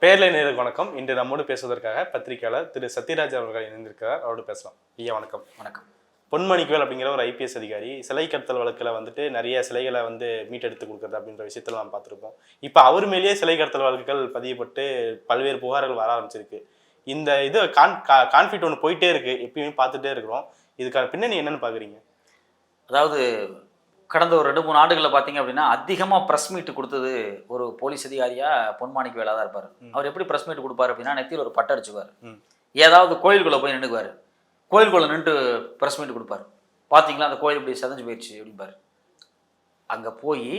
பேர்ல நேருக்கு வணக்கம். இன்று நம்மோடு பேசுவதற்காக பத்திரிகையாளர் திரு சத்யராஜ் அவர்கள் இணைந்திருக்கிறார். அவரோடு பேசலாம். ஐயா வணக்கம். வணக்கம். பொன்மணிக்குவேல் அப்படிங்கிற ஒரு ஐபிஎஸ் அதிகாரி சிலை கடத்தல் வழக்கில் வந்துட்டு நிறைய சிலைகளை வந்து மீட்டெடுத்து கொடுக்குறது அப்படின்ற விஷயத்துல நாம் பார்த்துருப்போம். இப்போ அவர் மேலேயே சிலை கடத்தல் வழக்குகள் பதியப்பட்டு பல்வேறு புகார்கள் வர ஆரம்பிச்சிருக்கு. இந்த இது கான் கான்ஃபிளிக் ஒன்று போயிட்டே இருக்கு. எப்பயுமே பார்த்துட்டே இருக்கிறோம். இதுக்கான பின்னணி என்னன்னு பார்க்குறீங்க அதாவது கடந்த ஒரு ரெண்டு மூணு ஆண்டுகளில் பார்த்தீங்க அப்படின்னா அதிகமாக ப்ரெஸ் மீட் கொடுத்தது ஒரு போலீஸ் அதிகாரியாக பொன்மாணிக்கு வேலை தான் இருப்பார் அவர் எப்படி ப்ரெஸ் மீட் கொடுப்பாரு அப்படின்னா நெத்தியில் ஒரு பட்டை அடிச்சுக்குவார். ஏதாவது கோயிலுக்குள்ளே போய் நின்றுக்குவார் கோயிலுக்குள்ளே நின்று ப்ரெஸ் மீட் கொடுப்பார். பார்த்தீங்களா அந்த கோயில் இப்படி செதஞ்சு போயிடுச்சு அப்படிம்பார். அங்கே போய்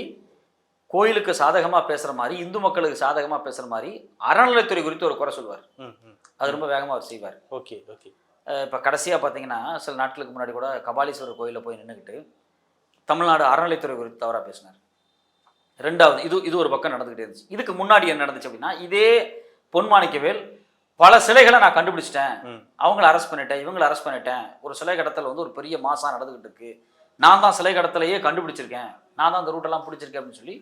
கோயிலுக்கு சாதகமாக பேசுகிற மாதிரி இந்து மக்களுக்கு சாதகமாக பேசுகிற மாதிரி அறநிலைத்துறை குறித்து ஒரு குறை ம் அது ரொம்ப வேகமாக அவர் செய்வார். Okay okay. இப்போ கடைசியாக பார்த்தீங்கன்னா சில நாட்களுக்கு முன்னாடி கூட கபாலீஸ்வரர் கோயிலில் போய் நின்றுக்கிட்டு தமிழ்நாடு அறநிலைத்துறை குறித்து தவறாக பேசினார். ரெண்டாவது இது இது ஒரு பக்கம் நடந்துக்கிட்டே இருந்துச்சு. இதுக்கு முன்னாடி என்ன நடந்துச்சு அப்படின்னா இதே பொன்மாணிக்கவேல் பல சிலைகளை நான் கண்டுபிடிச்சிட்டேன். அவங்கள அரெஸ்ட் பண்ணிட்டேன் இவங்களை அரெஸ்ட் பண்ணிட்டேன். ஒரு சிலை கடத்தல் வந்து ஒரு பெரிய மாசம் நடந்துகிட்டு இருக்கு. நான் தான் சிலை கடத்தலையே கண்டுபிடிச்சிருக்கேன். நான் தான் அந்த ரூட்டெல்லாம் பிடிச்சிருக்கேன் அப்படின்னு சொல்லி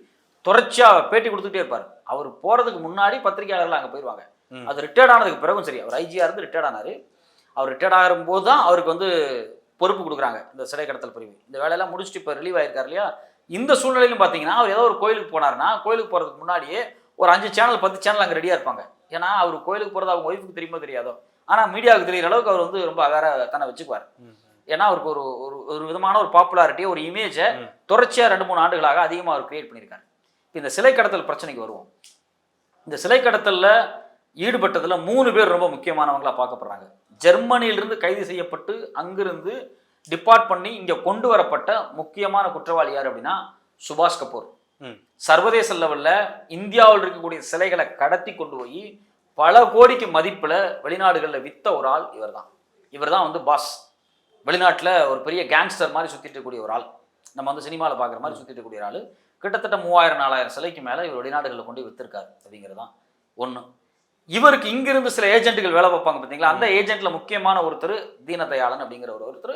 தொடர்ச்சியாக பேட்டி கொடுத்துட்டே இருப்பார். அவர் போகிறதுக்கு முன்னாடி பத்திரிகையாளர்கள் அங்கே போயிடுவாங்க ம். அது ரிட்டையர்ட் ஆனதுக்கு பிறகும் சரி அவர் ஐஜியாக இருந்து ரிட்டையர்ட் ஆனார். அவர் ரிட்டையர்ட் ஆகும்போது தான் அவருக்கு வந்து பொறுப்பு கொடுக்குறாங்க இந்த சிலை கடத்தல் பிரிவு. இந்த வேலையெல்லாம் முடிச்சுட்டு இப்போ ரிலீவ் ஆயிருக்கார் இல்லையா? இந்த சூழ்நிலையிலும் பார்த்தீங்கன்னா அவர் ஏதோ ஒரு கோயிலுக்கு போனார்னா கோயிலுக்கு போகிறதுக்கு முன்னாடியே ஒரு அஞ்சு சேனல் பத்து சேனல் அங்கே ரெடியாக இருப்பாங்க. ஏன்னா அவர் கோயிலுக்கு போகிறது அவங்க ஒய்ஃபுக்கு தெரியுமோ தெரியாதோ. ஆனால் மீடியாவுக்கு தெரியிற அளவுக்கு அவர் வந்து ரொம்ப வேற தன்னை வச்சுக்குவார். ஏன்னா அவருக்கு ஒரு ஒரு ஒரு விதமான ஒரு பாப்புலாரிட்டி ஒரு இமேஜை. தொடர்ச்சியாக ரெண்டு மூணு ஆண்டுகளாக அதிகமாக அவர் கிரியேட் பண்ணியிருக்காரு. இப்ப இந்த சிலை கடத்தல் பிரச்சனைக்கு வருவோம். இந்த சிலை கடத்தலில் ஈடுபட்டதில் மூணு பேர் ரொம்ப முக்கியமானவங்களா பார்க்கப்படுறாங்க. ஜெர்மனியிலிருந்து கைது செய்யப்பட்டு அங்கிருந்து டிபார்ட் பண்ணி இங்கே கொண்டு வரப்பட்ட முக்கியமான குற்றவாளி யார் அப்படின்னா சுபாஷ் கபூர். ம். சர்வதேச லெவலில் இந்தியாவில் இருக்கக்கூடிய சிலைகளை கடத்தி கொண்டு போய் பல கோடிக்கு மதிப்பில் வெளிநாடுகளில் வித்த ஒரு ஆள் இவர் தான் இவர் தான் வந்து பாஸ். வெளிநாட்டில் ஒரு பெரிய கேங்ஸ்டர் மாதிரி சுற்றிட்டு இருக்கக்கூடிய ஒரு ஆள். நம்ம வந்து சினிமாவில் பார்க்குற மாதிரி சுற்றிட்டு இருக்கக்கூடிய ஆள். கிட்டத்தட்ட மூவாயிரம் நாலாயிரம் சிலைக்கு மேலே இவர் வெளிநாடுகளில் கொண்டு போய் வித்திருக்காரு அப்படிங்கிறது தான் ஒன்று இவருக்கு இங்கிருந்து சில ஏஜென்ட்டுகள் வேலை பார்ப்பாங்க பார்த்தீங்களா அந்த ஏஜென்ட்ல முக்கியமான ஒருத்தர் தீனதயாளன் அப்படிங்கிற ஒரு ஒருத்தர்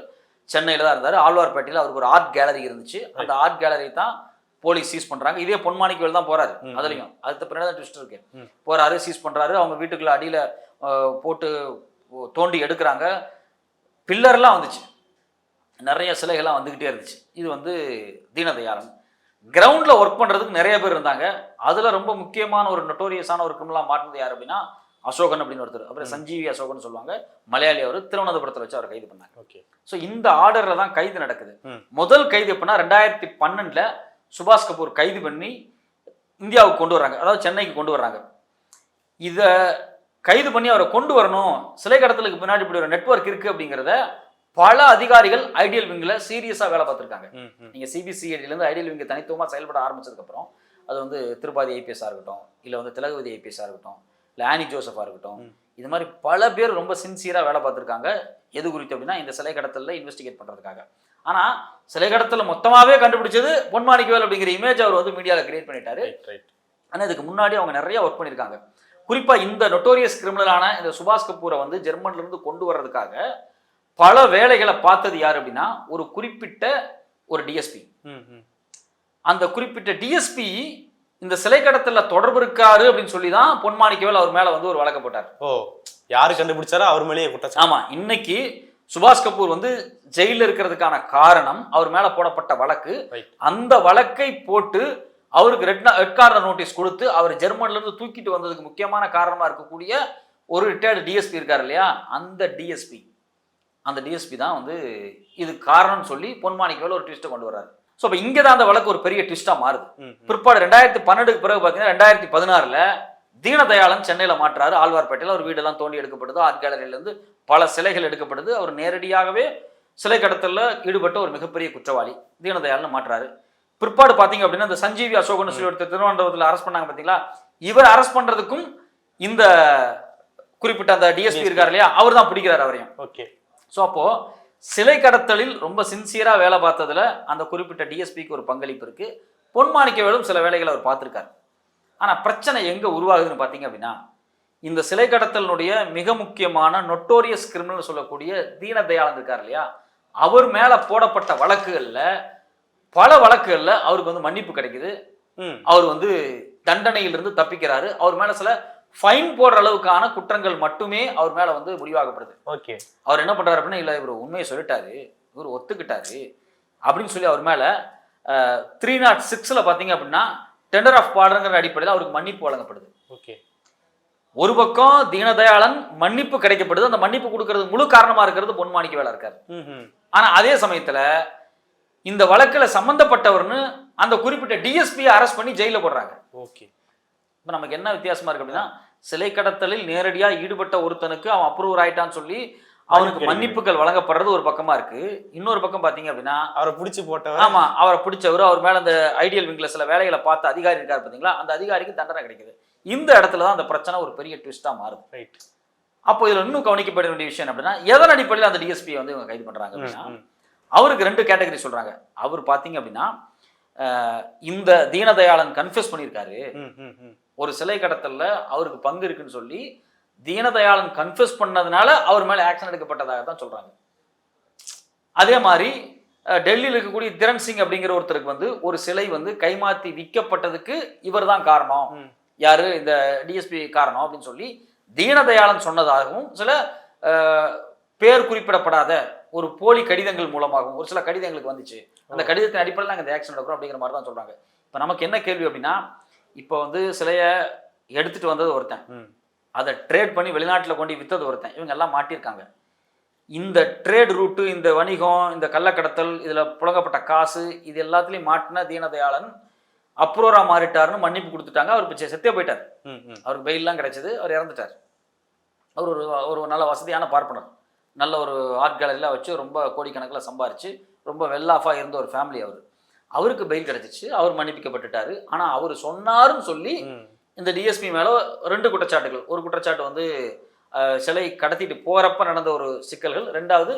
சென்னையில் தான் இருந்தார். ஆழ்வார்பேட்டையில் அவருக்கு ஒரு ஆர்ட் கேலரி இருந்துச்சு. அந்த ஆர்ட் கேலரி தான் போலீஸ் சீஸ் பண்றாங்க. இதே பொன்மாணிக்கவேல் தான் போறாரு. அதுலயும். அடுத்த பின்னாடி தான் ட்விஸ்ட் இருக்கு. போறாரு சீஸ் பண்றாரு. அவங்க வீட்டுக்குள்ள அடியில போட்டு தோண்டி எடுக்கிறாங்க. பில்லர்லாம் வந்துச்சு. நிறைய சிலைகள்லாம் வந்துக்கிட்டே இருந்துச்சு. இது வந்து தீனதயாளன். கிரவுண்டில் ஒர்க் பண்ணுறதுக்கு நிறைய பேர் இருந்தாங்க. அதில் ரொம்ப முக்கியமான ஒரு நொட்டோரியஸான ஒரு கிரிமினலாக மாட்டினது யார் அப்படின்னா அசோகன் அப்படின்னு ஒருத்தர். அப்புறம் சஞ்சீவி அசோகன் சொல்லுவாங்க. மலையாளி அவர் திருவனந்தபுரத்தில் வச்சு அவர் கைது பண்ணாங்க. ஓகே. ஸோ இந்த ஆர்டரில் தான் கைது நடக்குது. முதல் கைது எப்படின்னா ரெண்டாயிரத்தி பன்னெண்டில் சுபாஷ் கபூர் கைது பண்ணி இந்தியாவுக்கு கொண்டு வர்றாங்க. அதாவது சென்னைக்கு கொண்டு வர்றாங்க. இதை கைது பண்ணி அவரை கொண்டு வரணும். சிலை கடத்தலுக்கு பின்னாடி இப்படி ஒரு நெட்வொர்க் இருக்கு அப்படிங்கிறத பல அதிகாரிகள் ஐடியல் விங்கில் சீரியஸாக வேலை பார்த்துருக்காங்க. நீங்கள் சிபிசிஐடிலேருந்து ஐடியல் விங்க தனித்துவமாக செயல்பட ஆரம்பிச்சதுக்கப்புறம் அது வந்து திருப்பாதி ஐபிஎஸ்ஸாக இருக்கட்டும் இல்லை வந்து திலகவதி ஐபிஎஸ்ஸாக இருக்கட்டும் இல்லை ஆனி ஜோசஃபாக இருக்கட்டும். இது மாதிரி பல பேர் ரொம்ப சின்சியராக வேலை பார்த்துருக்காங்க. எது குறித்து அப்படின்னா இந்த சிலை கடத்தலில் இன்வெஸ்டிகேட் பண்ணுறதுக்காக ஆனால் சிலை கடத்தல மொத்தமாகவே கண்டுபிடிச்சது பொன்மாணிக்கவேல் அப்படிங்கிற இமேஜ் அவர் வந்து மீடியாவில் கிரியேட் பண்ணிட்டாரு. ஆனால் இதுக்கு முன்னாடி அவங்க நிறைய ஒர்க் பண்ணியிருக்காங்க குறிப்பாக இந்த நொட்டோரியஸ் கிரிமினலான இந்த சுபாஷ் கபூரை வந்து ஜெர்மன்ல இருந்து கொண்டு வர்றதுக்காக பல வேலைகளை பார்த்தது யார் அப்படின்னா ஒரு குறிப்பிட்ட ஒரு டிஎஸ்பி அந்த குறிப்பிட்ட டிஎஸ்பி இந்த சிலை கடத்தல தொடர்பு இருக்காரு அப்படின்னு சொல்லி தான் பொன்மாணிக்கவேல் அவர் மேல வந்து ஒரு வழக்கு போட்டார். ஓ யாரு கண்டுபிடிச்சாரோ அவர் மேலேயே குற்றச்சாட்டு. ஆமா இன்னைக்கு சுபாஷ் கபூர் வந்து ஜெயில இருக்கிறதுக்கான காரணம் அவர் மேல போடப்பட்ட வழக்கு. அந்த வழக்கை போட்டு அவருக்கு ரெட் ரெட் கார்னர் நோட்டீஸ் கொடுத்து அவர் ஜெர்மன்ல இருந்து தூக்கிட்டு வந்ததுக்கு முக்கியமான காரணமா இருக்கக்கூடிய ஒரு ரிட்டையர்டு டிஎஸ்பி இருக்கார் இல்லையா? அந்த டிஎஸ்பி அந்த டிஎஸ்பி தான் வந்து இது காரணம்னு சொல்லி பொன்மாணிக்கவேல் ஒரு ட்விஸ்ட்டை கொண்டு வர்றாரு. ஸோ இப்போ இங்கே தான் அந்த வழக்கு ஒரு பெரிய ட்விஸ்ட்டாக மாறுது. பிற்பாடு ரெண்டாயிரத்தி பன்னெண்டுக்கு பிறகு பார்த்தீங்கன்னா ரெண்டாயிரத்தி பதினாறில் தீனதயாளன் சென்னையில் மாற்றாரு. ஆழ்வார்பேட்டையில் அவர் வீடெல்லாம் தோண்டி எடுக்கப்படுது. ஆர்ட் கேலரியிலேருந்து பல சிலைகள் எடுக்கப்படுது. அவர் நேரடியாகவே சிலை கடத்தலில் ஈடுபட்ட ஒரு மிகப்பெரிய குற்றவாளி தீனதயாளன் மாற்றாரு. பிற்பாடு பார்த்தீங்க அப்படின்னா இந்த சஞ்சீவி அசோகன் சொல்லி ஒருத்தர் திருவனந்தபுரத்தில் அரெஸ்ட் பண்ணாங்க பார்த்தீங்களா இவர் அரெஸ்ட் பண்ணுறதுக்கும் இந்த குறிப்பிட்ட அந்த டிஎஸ்பி இருக்கார் இல்லையா? அவர் தான் பிடிக்கிறார் அவரையும். ஓகே. ஸோ அப்போ சிலை கடத்தலில் ரொம்ப சின்சியரா வேலை பார்த்ததுல அந்த குறிப்பிட்ட டிஎஸ்பிக்கு ஒரு பங்களிப்பு இருக்கு. பொன்மாணிக்கவேலும் சில வேலைகளை அவர் பார்த்துருக்காரு. ஆனா பிரச்சனை எங்க உருவாகுதுன்னு பார்த்தீங்க அப்படின்னா இந்த சிலை கடத்தலினுடைய மிக முக்கியமான நொட்டோரியஸ் கிரிமினல் சொல்லக்கூடிய தீனதயாளன் இருக்கார் இல்லையா? அவர் மேல போடப்பட்ட வழக்குகள்ல பல வழக்குகள்ல அவருக்கு வந்து மன்னிப்பு கிடைக்குது. அவர் வந்து தண்டனையிலிருந்து தப்பிக்கிறாரு. அவர் மேல சில ஃபைன் போடுற அளவுக்கான குற்றங்கள் மட்டுமே அவர் மேல வந்து முடிவாகப்படுது. ஓகே. அவர் என்ன பண்றாரு அப்படின்னா இல்லை இவர் உண்மையை சொல்லிட்டாரு. இவர் ஒத்துக்கிட்டாரு. அப்படின்னு சொல்லி அவர் மேல த்ரீ நாட் சிக்ஸில் பார்த்தீங்க அப்படின்னா டெண்டர் ஆஃப் பார்டருங்கிற அடிப்படையில் அவருக்கு மன்னிப்பு வழங்கப்படுது. ஓகே. ஒரு பக்கம் தீனதயாளன் மன்னிப்பு கிடைக்கப்படுது. அந்த மன்னிப்பு கொடுக்கறது முழு காரணமா இருக்கிறது பொன்மாணிக்க வேலை இருக்காரு. ஆனா அதே சமயத்துல இந்த வழக்குல சம்பந்தப்பட்டவர்னு அந்த குறிப்பிட்ட டிஎஸ்பியை அரெஸ்ட் பண்ணி ஜெயில போடுறாங்க. ஓகே. இப்போ நமக்கு என்ன வித்தியாசமா இருக்கு அப்படின்னா சிலை கடத்தலில் நேரடியா ஈடுபட்ட ஒருத்தனுக்கு அவன் அப்ரூவர் ஆயிட்டான்னு சொல்லி அவனுக்கு. மன்னிப்புகள் வழங்கப்படுறது ஒரு பக்கமா இருக்கு. இன்னொரு பக்கம் பாத்தீங்க அப்படின்னா அவரை பிடிச்சி போட்டவர். ஆமா அவரை பிடிச்சவர் அவர் மேல அந்த ஐடியல் விங்ல சில வேலைகளை பார்த்த அதிகாரி இருக்காரு பாத்தீங்களா? அந்த அதிகாரிக்கு தண்டனை கிடைக்குது. இந்த இடத்துல தான் அந்த பிரச்சனை ஒரு பெரிய ட்விஸ்டா மாறுது. ரைட் அப்போ இதுல இன்னும் கவனிக்கப்பட வேண்டிய விஷயம் அப்படின்னா எதன் அடிப்படையில் அந்த டிஎஸ்பி வந்து இவங்க கைது பண்றாங்க அப்படின்னா அவருக்கு ரெண்டு கேட்டகரி சொல்றாங்க. அவர் பாத்தீங்க அப்படின்னா இந்த தீனதயாளன் கன்ஃபியூஸ் பண்ணியிருக்காரு. ஒரு சிலை கடத்தல்ல அவருக்கு பங்கு இருக்குன்னு சொல்லி தீனதயாளன் கன்ஃபியூஸ் பண்ணதுனால அவர் மேல ஆக்ஷன் எடுக்கப்பட்டதாக தான் சொல்றாங்க. அதே மாதிரி டெல்லியில் இருக்கக்கூடிய திரண் சிங் அப்படிங்கிற ஒருத்தருக்கு வந்து ஒரு சிலை வந்து கைமாத்தி விற்கப்பட்டதுக்கு இவர் தான் காரணம். யாரு? இந்த டிஎஸ்பி காரணம் அப்படின்னு சொல்லி தீனதயாளன் சொன்னதாகவும் சில பேர் குறிப்பிடப்படாத ஒரு போலி கடிதங்கள் மூலமாகவும் ஒரு சில கடிதங்களுக்கு வந்துச்சு. அந்த கடிதத்தின் அடிப்படையில் நாங்கள் இந்த ஆக்ஷன் எடுக்கிறோம் அப்படிங்கிற மாதிரி தான் சொல்றாங்க. இப்போ நமக்கு என்ன கேள்வி அப்படின்னா இப்போ வந்து சிலையை எடுத்துட்டு வந்தது ஒருத்தன். அதை ட்ரேட் பண்ணி வெளிநாட்டில் கொண்டு வித்தது ஒருத்தன். இவங்க எல்லாம் மாட்டியிருக்காங்க. இந்த ட்ரேட் ரூட்டு இந்த வணிகம் இந்த கள்ளக்கடத்தல் இதில் புழங்கப்பட்ட காசு இது எல்லாத்துலேயும் மாட்டின தீனதயாளன் அப்ரூவரா மாறிட்டாருன்னு மன்னிப்பு கொடுத்துட்டாங்க. அவர் இப்போ செத்தே போயிட்டார். அவருக்கு பெயில்லாம் கிடைச்சது. அவர் இறந்துட்டார். அவர் ஒரு ஒரு நல்ல வசதியான பார்ப்பனர். நல்ல ஒரு ஆர்ட் கேலரியில் வச்சு ரொம்ப கோடிக்கணக்கில் சம்பாரிச்சு ரொம்ப வெல் ஆஃபாக இருந்த ஒரு ஃபேமிலி அவர். அவருக்கு பெயில் கிடைச்சிச்சு அவர் மன்னிப்பிக்கப்பட்டுட்டாரு. ஆனால் அவர் சொன்னாருன்னு சொல்லி இந்த டிஎஸ்பி மேலே ரெண்டு குற்றச்சாட்டுகள். ஒரு குற்றச்சாட்டு வந்து சிலை கடத்திட்டு போகிறப்ப நடந்த ஒரு சிக்கல்கள். ரெண்டாவது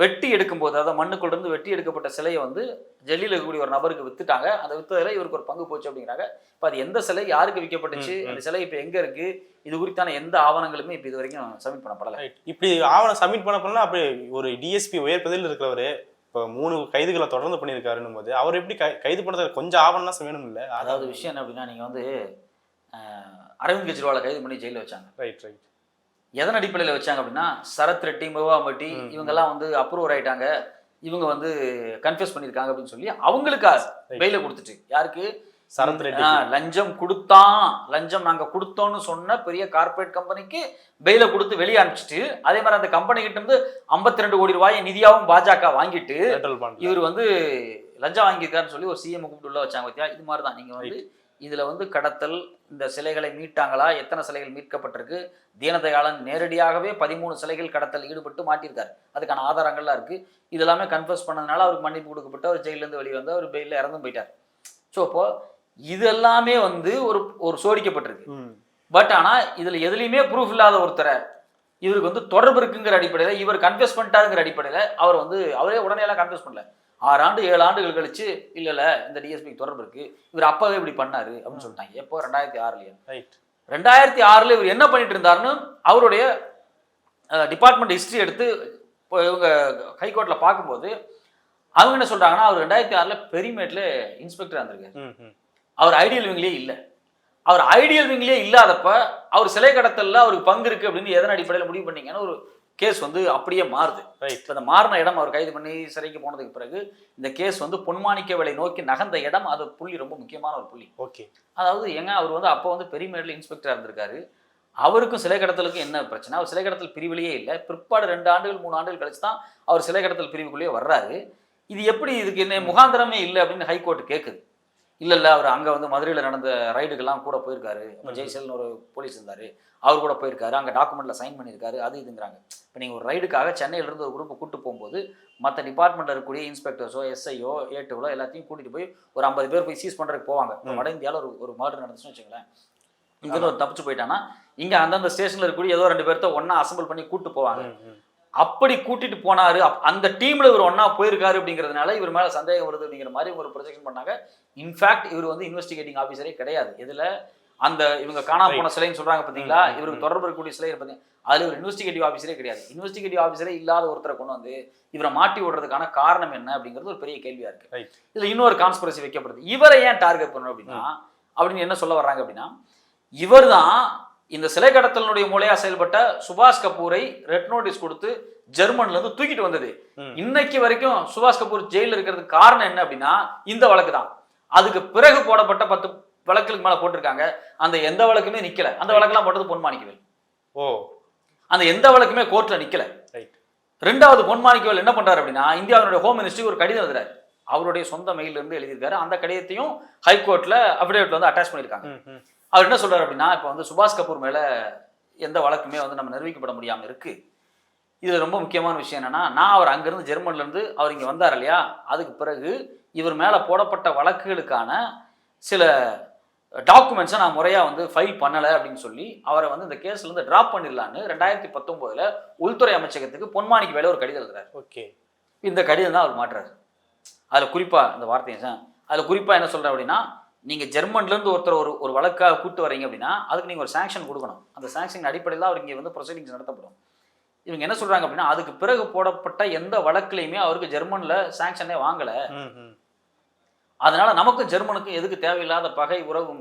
வெட்டி எடுக்கும்போது அதாவது மண்ணுக்குள்ள இருந்து வெட்டி எடுக்கப்பட்ட சிலையை வந்து ஜெல்லியில் இருக்கக்கூடிய ஒரு நபருக்கு வித்துட்டாங்க. அந்த வித்ததில் இவருக்கு ஒரு பங்கு போச்சு அப்படிங்கிறாங்க. இப்போ அது எந்த சிலை யாருக்கு விற்கப்பட்டுச்சு. அந்த சிலை இப்போ எங்கே இருக்கு இது குறித்தான எந்த ஆவணங்களுமே இப்போ இது வரைக்கும் சப்மிட் பண்ணப்படலை. இப்படி ஆவணம் சப்மிட் பண்ண பண்ணா அப்படி ஒரு டிஎஸ்பி உயர் பதவியில் இருக்கிறவர் இப்போ மூணு கைதுகளை தொடர்ந்து பண்ணியிருக்காருன்னும் போது அவர் எப்படி கை கைது பண்ணுறது கொஞ்சம் ஆவணம்லாம் வேணும் இல்லை அதாவது விஷயம் என்ன அப்படின்னா நீங்கள் வந்து அரவிந்த் கெஜ்ரிவாலை கைது பண்ணி ஜெயிலில் வச்சாங்க. ரைட் ரைட் எதன் அடிப்படையில் வச்சாங்க அப்படின்னா சரத் ரெட்டி முகாம்பட்டி. இவங்கெல்லாம் வந்து அப்ரூவர் ஆயிட்டாங்க. இவங்க வந்து கன்ஃபியூஸ் பண்ணியிருக்காங்க அப்படின்னு சொல்லி அவங்களுக்கு பெயில கொடுத்துட்டு. யாருக்கு? சரத் ரெட்டி லஞ்சம் கொடுத்தான். லஞ்சம் நாங்க கொடுத்தோம்னு சொன்ன பெரிய கார்ப்பரேட் கம்பெனிக்கு பெயில கொடுத்து வெளியே அனுப்பிச்சிட்டு அதே மாதிரி அந்த கம்பெனி கிட்ட இருந்து 52 ரெண்டு கோடி ரூபாயை நிதியாவும் பாஜக வாங்கிட்டு இவர் வந்து லஞ்சம் வாங்கியிருக்காருன்னு சொல்லி ஒரு சிஎம் கூப்பிட்டு உள்ள வச்சாங்க பத்தியா? இது மாதிரி தான். நீங்க வந்து இதுல வந்து கடத்தல் இந்த சிலைகளை மீட்டாங்களா? எத்தனை சிலைகள் மீட்கப்பட்டிருக்கு? தீனதயாளன் நேரடியாகவே பதிமூணு சிலைகள் கடத்தல் ஈடுபட்டு மாட்டியிருக்காரு. அதுக்கான ஆதாரங்கள்லாம் இருக்கு. இது எல்லாமே கன்ஃபர்ஸ் பண்ணதுனால அவருக்கு மன்னிப்பு கொடுக்கப்பட்டு அவர் ஜெயிலேருந்து வெளியே வந்து அவர் பெயிலில் இறந்தும் போயிட்டார். ஸோ இப்போ இது எல்லாமே வந்து ஒரு ஒரு சோடிக்கப்பட்டிருக்கு பட் ஆனா இதுல எதுலையுமே ப்ரூஃப் இல்லாத ஒருத்தரை இவருக்கு வந்து தொடர்பு இருக்குங்கிற அடிப்படையில இவர் கன்ஃபியூஸ் பண்ணிட்டாருங்கிற அடிப்படையில அவர் வந்து அவரே உடனே எல்லாம் கன்ஃபியூஸ் பண்ணல. ஆறு ஆண்டு ஏழு ஆண்டுகள் கழிச்சு இல்ல இல்ல இந்த டிஎஸ்பிக்கு தொடர்பு இருக்கு. இவர் அப்பவே இப்படி பண்ணாரு அப்படின்னு சொல்லிட்டாங்க. எப்போ? ரெண்டாயிரத்தி ஆறுலயா. ரெண்டாயிரத்தி ஆறுல இவர் என்ன பண்ணிட்டு இருந்தாருன்னு அவருடைய டிபார்ட்மெண்ட் ஹிஸ்டரி எடுத்து இவங்க ஹைகோர்ட்ல பார்க்கும்போது அவங்க என்ன சொல்றாங்கன்னா அவர் ரெண்டாயிரத்தி ஆறுல பெரிமேட்ல இன்ஸ்பெக்டர் ம் அவர் ஐடியல் விங்லேயே இல்லை. அவர் ஐடியல் விங்லேயே இல்லாதப்ப அவர் சிலை கடத்தல்ல அவருக்கு பங்கு இருக்கு அப்படின்னு எதன் அடிப்படையில் முடிவு பண்ணீங்கன்னு ஒரு கேஸ் வந்து அப்படியே மாறுது. இப்போ இந்த மாறின இடம் அவர் கைது பண்ணி சிறைக்கு போனதுக்கு பிறகு இந்த கேஸ் வந்து பொன்மாணிக்க வேலை நோக்கி நகர்ந்த இடம் அது புள்ளி ரொம்ப முக்கியமான ஒரு புள்ளி. ஓகே அதாவது ஏங்க அவர் வந்து அப்போ வந்து பெரியமேடில் இன்ஸ்பெக்டராக இருந்திருக்காரு. அவருக்கும் சிலை கடத்தலுக்கும் என்ன பிரச்சனை? அவர் சிலை கடத்தல் பிரிவிலேயே இல்லை. பிற்பாடு ரெண்டு ஆண்டுகள் மூணு ஆண்டுகள் கழிச்சு தான் அவர் சிலை கடத்தல் பிரிவுக்குள்ளேயே வர்றாரு. இது எப்படி இதுக்கு என்ன முகாந்திரமே இல்லை அப்படின்னு ஹைகோர்ட் கேட்குது இல்லை இல்லை அவர் அங்கே வந்து மதுரையில் நடந்த ரைடுக்கெல்லாம் கூட போயிருக்காரு. அப்போ ம். ஜெய்சல்னு ஒரு போலீஸ் இருந்தார். அவர் கூட போயிருக்காரு. அங்கே டாக்குமெண்ட்டில் சைன் பண்ணியிருக்காரு. அது இதுங்கிறாங்க. இப்போ நீங்கள் ஒரு ரைடுக்காக சென்னையிலேருந்து ஒரு குரூப்பை கூட்டு போகும்போது மற்ற டிபார்ட்மெண்ட்டில் இருக்கக்கூடிய இன்ஸ்பெக்டர்ஸோ எஸ்ஐயோ ஏட்டுகளோ எல்லாத்தையும் கூட்டிகிட்டு போய் ஒரு ஐம்பது பேர் போய் சீஸ் பண்ணுறதுக்கு போவாங்க. இப்போ. வட இந்தியாவில் ஒரு ஒரு மர்டர் நடந்துச்சுன்னு வச்சுங்களேன் இங்கேருந்து ஒரு தப்பிச்சு போயிட்டான்னா இங்கே அந்தந்த ஸ்டேஷனில் இருக்கக்கூடிய ஏதோ ரெண்டு பேர்த்த ஒன்றா அசம்பிள் பண்ணி கூட்டு போவாங்க. அப்படி கூட்டிட்டு போனாரு. அந்த டீம்ல இவர் ஒண்ணா போயிருக்காரு அப்படிங்கிறதுனால இவர் மேல சந்தேகம் வருது அப்படிங்கிற மாதிரி ஒரு ப்ரொஜெக்ஷன் பண்ணாங்க இன்ஃபேக்ட் இவர் வந்து இன்வெஸ்டிகேட்டிங் ஆஃபீஸரே கிடையாது. இதுல அந்த இவங்க காணாம போன சிலைன்னு சொல்றாங்க பாத்தீங்களா? இவருக்கு. தொடர்பு இருக்கக்கூடிய சிலை பார்த்தீங்க அதுல ஒரு இன்வெஸ்டிகேட்டிவ் ஆஃபீஸரே கிடையாது. இன்வெஸ்டிகேட்டிவ் ஆஃபீஸரே இல்லாத ஒருத்தரை கொண்டு வந்து இவரை மாட்டி விடுறதுக்கான காரணம் என்ன அப்படிங்கிறது ஒரு பெரிய கேள்வியா இருக்கு. இதுல இன்னொரு கான்ஸ்பிரசி வைக்கப்படுது. இவரை ஏன் டார்கெட் பண்ணணும் அப்படின்னா அப்படின்னு என்ன சொல்ல வர்றாங்க அப்படின்னா இவர்தான் இந்த சிலை கடத்தலினுடைய மூலையா செயல்பட்ட சுபாஷ் கபூரை ரெட் நோட்டீஸ் கொடுத்து ஜெர்மன்ல இருந்து தூக்கிட்டு வந்தது. இன்னைக்கு வரைக்கும் சுபாஷ் கபூர் ஜெயில இருக்கிறதுக்கு காரணம் என்ன அப்படின்னா இந்த வழக்கு தான். அதுக்கு பிறகு போடப்பட்ட பத்து வழக்குகளுக்கு மேல போட்டிருக்காங்க. அந்த எந்த வழக்குமே நிக்கல. அந்த வழக்கெல்லாம் போட்டது பொன்மாணிக்கவேல். ஓ. அந்த எந்த வழக்குமே கோர்ட்ல நிக்கல. ரைட் ரெண்டாவது பொன்மாணிக்கவேல் என்ன பண்றாரு அப்படின்னா இந்தியாவினுடைய ஹோம் மினிஸ்ட்ரி ஒரு கடிதம் எழுதுறாரு. அவருடைய சொந்த மெயில இருந்து எழுதியிருக்காரு. அந்த கடிதத்தையும் ஹைகோர்ட்ல அபிடேவிட்ல வந்து அட்டாச் பண்ணியிருக்காங்க. அவர் என்ன சொல்றாரு அப்படின்னா இப்போ வந்து சுபாஷ் கபூர் மேல எந்த வழக்குமே வந்து நம்ம நிரூபிக்கப்பட முடியாம இருக்கு. இதுல ரொம்ப முக்கியமான விஷயம் என்னன்னா நான் அவர் அங்கிருந்து ஜெர்மன்ல இருந்து அவர் இங்க வந்தார் இல்லையா? அதுக்கு பிறகு இவர் மேல போடப்பட்ட வழக்குகளுக்கான சில டாக்குமெண்ட்ஸை நான் முறையா வந்து ஃபைல் பண்ணலை அப்படின்னு சொல்லி அவரை வந்து இந்த கேஸ்ல இருந்து டிராப் பண்ணிடலான்னு ரெண்டாயிரத்தி பத்தொன்பதுல உள்துறை அமைச்சகத்துக்கு பொன்மாணிக்கு வேலை ஒரு கடிதம் எழுதுறாரு. ஓகே. இந்த கடிதம் தான் அவர் மாட்டுறாரு அதில் குறிப்பாக இந்த வார்த்தையை சார் அதில் குறிப்பாக என்ன சொல்கிறேன் அப்படின்னா நீங்கள் ஜெர்மன்லேருந்து ஒருத்தர் ஒரு ஒரு வழக்காக கூட்டு வரீங்க அப்படின்னா அதுக்கு நீங்கள் ஒரு சாங்ஷன் கொடுக்கணும். அந்த சாங்ஷன் அடிப்படையில் அவர் இங்கே வந்து ப்ரொசீடிங்ஸ் நடத்தப்படும். இவங்க என்ன சொல்கிறாங்க அப்படின்னா அதுக்கு பிறகு போடப்பட்ட எந்த வழக்குலையுமே அவருக்கு ஜெர்மனில் சாங்ஷனே வாங்கலை. அதனால நமக்கும் ஜெர்மனுக்கும் எதுக்கு தேவையில்லாத பகை உறவு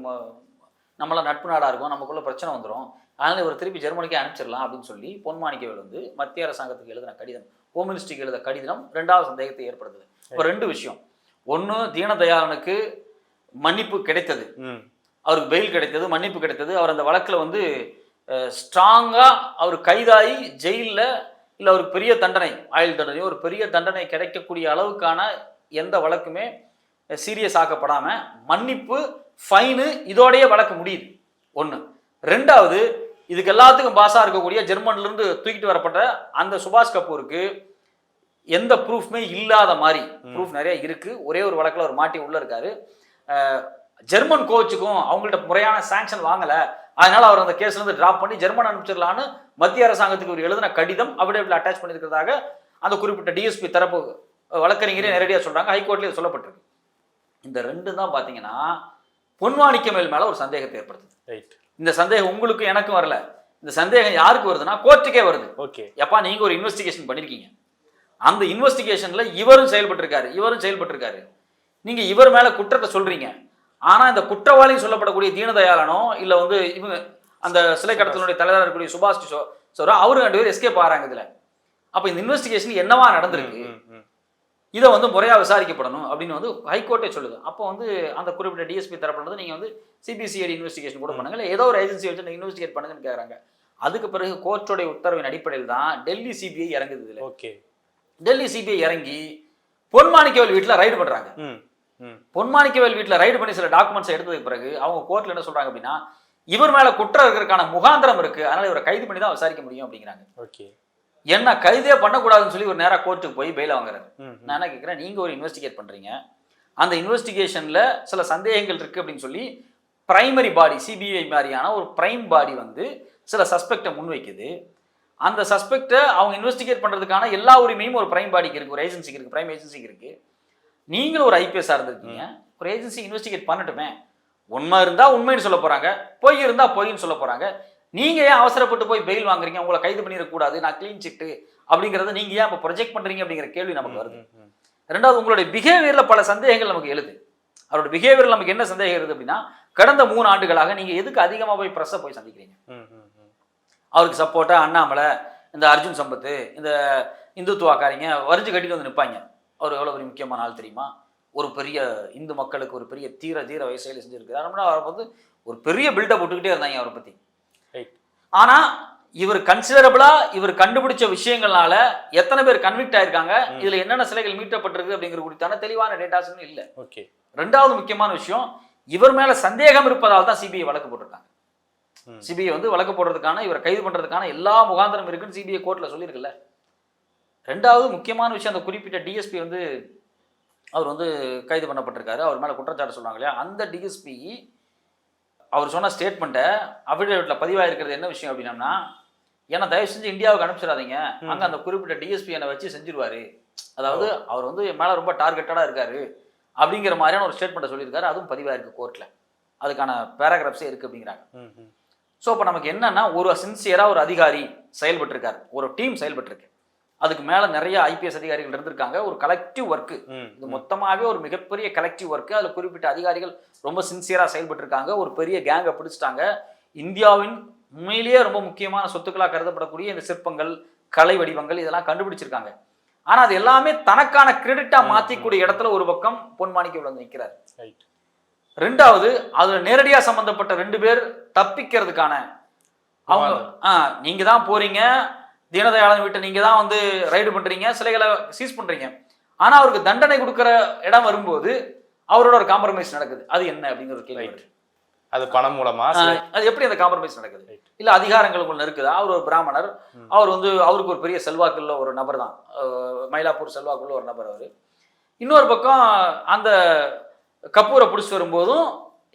நம்மள நட்பு நாடாக இருக்கும் நமக்குள்ள பிரச்சனை வந்துடும் அதனால இவர் திருப்பி ஜெர்மனிக்கே அனுப்பிச்சிடலாம் அப்படின்னு சொல்லி பொன்மாணிக்கவேல் வந்து மத்திய அரசாங்கத்துக்கு எழுதின கடிதம் ஹோம் மினிஸ்ட்ரிக்கு எழுத கடிதம் ரெண்டாவது சந்தேகத்தை ஏற்படுத்துது. இப்போ ரெண்டு விஷயம். ஒன்று தீனதயாளனுக்கு மன்னிப்பு கிடைத்தது. அவருக்கு பெயில் கிடைத்தது மன்னிப்பு கிடைத்தது. அவர் அந்த வழக்கில் வந்து ஸ்ட்ராங்காக அவர் கைதாகி ஜெயிலில் இல்லை அவருக்கு பெரிய தண்டனை ஆயுள் தண்டனையோ ஒரு பெரிய தண்டனை கிடைக்கக்கூடிய அளவுக்கான எந்த வழக்குமே சீரியஸ் ஆக்கப்படாமல் மன்னிப்பு ஃபைனு இதோடயே வழக்கு முடியுது. ஒன்று ரெண்டாவது இதுக்கு எல்லாத்துக்கும் பாஸாக இருக்கக்கூடிய ஜெர்மன்லேருந்து தூக்கிட்டு வரப்பட்ட அந்த சுபாஷ் கபூருக்கு எந்த ப்ரூஃப்மே இல்லாத மாதிரி ப்ரூஃப் நிறைய இருக்கு. ஒரே ஒரு வழக்கில் அவர் மாட்டி உள்ள இருக்காரு. ஜெர்மன் கோச்சுக்கும் அவங்கள்ட்ட முறையான சாங்ஷன் வாங்கல. அதனால அவர் அந்த கேஸ்ல இருந்து டிராப் பண்ணி ஜெர்மன் அனுப்பிச்சிடலான்னு மத்திய அரசாங்கத்துக்கு ஒரு எழுதின கடிதம் அபிடேவிட்ல அட்டாச் பண்ணியிருக்கிறதாக அந்த குறிப்பிட்ட டிஎஸ்பி தரப்பு வழக்கறிஞரே நேரடியாக சொல்றாங்க. ஹைகோர்ட்லேயே சொல்லப்பட்டிருக்கு. இந்த ரெண்டு தான் பார்த்தீங்கன்னா பொன்மாணிக்கமேல் மேல ஒரு சந்தேகத்தை ஏற்படுத்துது. ரைட் இந்த சந்தேகம் உங்களுக்கு எனக்கும் வரல. இந்த சந்தேகம் யாருக்கு வருதுன்னா கோர்ட்டுக்கே வருது. ஓகே எப்பா நீங்க ஒரு இன்வெஸ்டிகேஷன் பண்ணிருக்கீங்க. அந்த இன்வெஸ்டிகேஷன்ல இவரும் செயல்பட்டிருக்காரு. இவரும் செயல்பட்டிருக்காரு. நீங்க இவர் மேல குற்றத்தை சொல்றீங்க. ஆனா இந்த குற்றவாளின்னு சொல்லப்படக்கூடிய தீனதயாளனோ இல்ல வந்து இவங்க அந்த சிலை கடத்தலுடைய தலைவராக இருக்கக்கூடிய சுபாஷ் கிஷோர் சொல்றா அவரு ரெண்டு பேரும் எஸ்கேப் ஆறாங்க இதுல. அப்ப இந்த இன்வெஸ்டிகேஷன் என்னவா நடந்திருக்கு? இதை வந்து முறையாக விசாரிக்கப்படணும் அப்படின்னு வந்து ஹைகோர்ட்டே சொல்லுது. அப்போ வந்து அந்த குறிப்பிட்ட டிஎஸ்பி தரப்புல நீங்கள் வந்து சிபிசிஐடி இன்வெஸ்டிகேஷன் கூட பண்ணுங்க. இல்லை ஏதோ ஒரு ஏஜென்சி வச்சு இன்வெஸ்டிகேட் பண்ணுங்கன்னு கேட்குறாங்க அதுக்கு பிறகு கோர்ட்டோடைய உத்தரவின் அடிப்படையில் தான் டெல்லி சிபிஐ இறங்குது இதில். ஓகே. டெல்லி சிபிஐ இறங்கி பொன்மாணிக்கவேல் வீட்டில் ரைடு பண்ணுறாங்க பொன்மாணிக்கவேல் வீட்டில் ரைடு பண்ணி சில டாக்குமெண்ட்ஸ் எடுத்ததுக்கு பிறகு அவங்க கோர்ட்டில் என்ன சொல்கிறாங்க அப்படின்னா இவர் மேலே குற்றம் இருக்கிறதுக்கான முகாந்திரம் இருக்குது அதனால் இவரை கைது பண்ணி தான் விசாரிக்க முடியும் அப்படிங்கிறாங்க. ஓகே. என்ன கைதே பண்ணக்கூடாதுன்னு சொல்லி ஒரு நேராக கோர்ட்டுக்கு போய் பெயில் வாங்குறாரு. நான் என்ன கேட்குறேன் நீங்கள் ஒரு இன்வெஸ்டிகேட் பண்ணுறீங்க அந்த இன்வெஸ்டிகேஷனில் சில சந்தேகங்கள் இருக்குது அப்படின்னு சொல்லி பிரைமரி பாடி சிபிஐ மாதிரியான ஒரு பிரைம் பாடி வந்து சில சஸ்பெக்டை முன்வைக்குது. அந்த சஸ்பெக்டை அவங்க இன்வெஸ்டிகேட் பண்ணுறதுக்கான எல்லா உரிமையும் ஒரு பிரைம் பாடிக்கு இருக்குது ஒரு ஏஜென்சிக்கு இருக்குது பிரைம் ஏஜென்சிக்கு இருக்குது நீங்களும் ஒரு ஐபிஎஸ்ஸாக இருந்திருக்கீங்க. ஒரு ஏஜென்சி இன்வெஸ்டிகேட் பண்ணட்டுமே. உண்மை இருந்தால் உண்மைன்னு சொல்ல போகிறாங்க பொய் இருந்தால் பொய்ன்னு சொல்ல போகிறாங்க நீங்கள் ஏன் அவசரப்பட்டு போய் பெயில் வாங்குறீங்க? உங்களை கைது பண்ணிடக்கூடாது. நான் க்ளீன் சிட்டு அப்படிங்கிறத நீங்கள் ஏன் இப்போ ப்ரொஜெக்ட் பண்ணுறீங்க அப்படிங்கிற கேள்வி நமக்கு வருது. ரெண்டாவது உங்களுடைய பிஹேவியரில் பல சந்தேகங்கள் நமக்கு எழுது. அவரோட பிஹேவியரில் நமக்கு என்ன சந்தேகம் எழுது அப்படின்னா கடந்த மூணு ஆண்டுகளாக நீங்கள் எதுக்கு அதிகமாக போய் ப்ரெஸ்ஸை போய் சந்திக்கிறீங்க. அவருக்கு சப்போர்ட்டாக அண்ணாமலை இந்த அர்ஜுன் சம்பத்து இந்த இந்துத்துவாக்காரிங்க வரிஞ்சு கட்டிட்டு வந்து நிற்பாங்க அவர் எவ்வளோ பெரிய முக்கியமான ஆள் தெரியுமா? ஒரு பெரிய இந்து மக்களுக்கு ஒரு பெரிய தீர தீர வயசில் செஞ்சுருக்காரு. அப்படின்னா அவரை வந்து ஒரு பெரிய பில்டப் போட்டுக்கிட்டே இருந்தாங்க அவரை பற்றி ரைட் ஆனா இவர் கன்சிடரபிளா இவர் கண்டுபிடிச்ச விஷயங்கள்னால எத்தனை பேர் கன்விக்ட் ஆயிருக்காங்க? இதுல என்னென்ன சிலைகள் மீட்டப்பட்டிருக்கு அப்படிங்கிற குறித்தான தெளிவான டேட்டாஸ்னு இல்ல. ஓகே ரெண்டாவது முக்கியமான விஷயம் இவர் மேல சந்தேகம் இருப்பதால் தான் சிபிஐ வழக்கு போட்டிருக்காங்க. சிபிஐ வந்து வழக்கு போடுறதுக்கான இவரை கைது பண்றதுக்கான எல்லா முகாந்திரம் இருக்குன்னு சிபிஐ கோர்ட்ல சொல்லியிருக்குல்ல. ரெண்டாவது முக்கியமான விஷயம் அந்த குறிப்பிட்ட டிஎஸ்பி வந்து அவர் வந்து கைது பண்ணப்பட்டிருக்காரு. அவர் மேல குற்றச்சாட்டு சொல்றாங்க இல்லையா? அந்த டிஎஸ்பி அவர் சொன்ன ஸ்டேட்மெண்ட்டை அஃபிடேவிட்ல பதிவாயிருக்கிறது என்ன விஷயம் அப்படின்னா ஏன்னா தயவு செஞ்சு இந்தியாவுக்கு அனுப்பிச்சிடாதீங்க. அங்க அந்த குறிப்பிட்ட டிஎஸ்பி என்னை வச்சு செஞ்சிருவாரு. அதாவது அவர் வந்து என் மேல ரொம்ப டார்கெட்டடா இருக்காரு. அப்படிங்கிற மாதிரியான ஒரு ஸ்டேட்மெண்ட்டை சொல்லியிருக்காரு. அதுவும் பதிவாயிருக்கு கோர்ட்ல அதுக்கான பேராகிராஃப்ஸே இருக்கு அப்படிங்கிறாங்க. ஸோ அப்போ நமக்கு என்னன்னா ஒரு சின்சியரா ஒரு அதிகாரி செயல்பட்டிருக்காரு. ஒரு டீம் செயல்பட்டிருக்கு. அதுக்கு மேல நிறைய ஐபிஎஸ் அதிகாரிகள் இருந்திருக்காங்க. ஒரு கலெக்டிவ் ஒர்க்கு இது மொத்தமாகவே ஒரு மிகப்பெரிய கலெக்டிவ் ஒர்க்கு அதில் குறிப்பிட்ட அதிகாரிகள் ரொம்ப சின்சியராக செயல்பட்டிருக்காங்க. ஒரு பெரிய கேங்கை பிடிச்சிட்டாங்க. இந்தியாவின் உண்மையிலேயே ரொம்ப முக்கியமான சொத்துக்களாக கருதப்படக்கூடிய இந்த சிற்பங்கள் கலை வடிவங்கள் இதெல்லாம் கண்டுபிடிச்சிருக்காங்க. ஆனா அது எல்லாமே தனக்கான கிரெடிட்டா ம், மாத்திக்கூடிய இடத்துல ஒரு பக்கம் பொன்மாணிக்க வந்து நிற்கிறார் ரெண்டாவது அதுல நேரடியா சம்பந்தப்பட்ட ரெண்டு பேர் தப்பிக்கிறதுக்கான அவங்க ஆ நீங்க தான் போறீங்க. தீனதயாளன் வீட்டை நீங்க தான் வந்து ரைடு பண்றீங்க சிலைகளை சீஸ் பண்றீங்க. ஆனா அவருக்கு தண்டனை கொடுக்கிற இடம் வரும்போது அவரோட ஒரு காம்ப்ரமைஸ் நடக்குது. அது என்ன அப்படிங்கிற கேள்வி. அது பணம் மூலமா அது எப்படி அந்த காம்ப்ரமைஸ் நடக்குது. இல்ல அதிகாரங்களுக்குள்ள இருக்குதா? அவர் ஒரு பிராமணர். அவர் வந்து அவருக்கு ஒரு பெரிய செல்வாக்குள்ள ஒரு நபர் தான். மயிலாப்பூர் செல்வாக்குள்ள ஒரு நபர் அவர். இன்னொரு பக்கம் அந்த கப்பூரை பிடிச்சிட்டு வரும்போதும்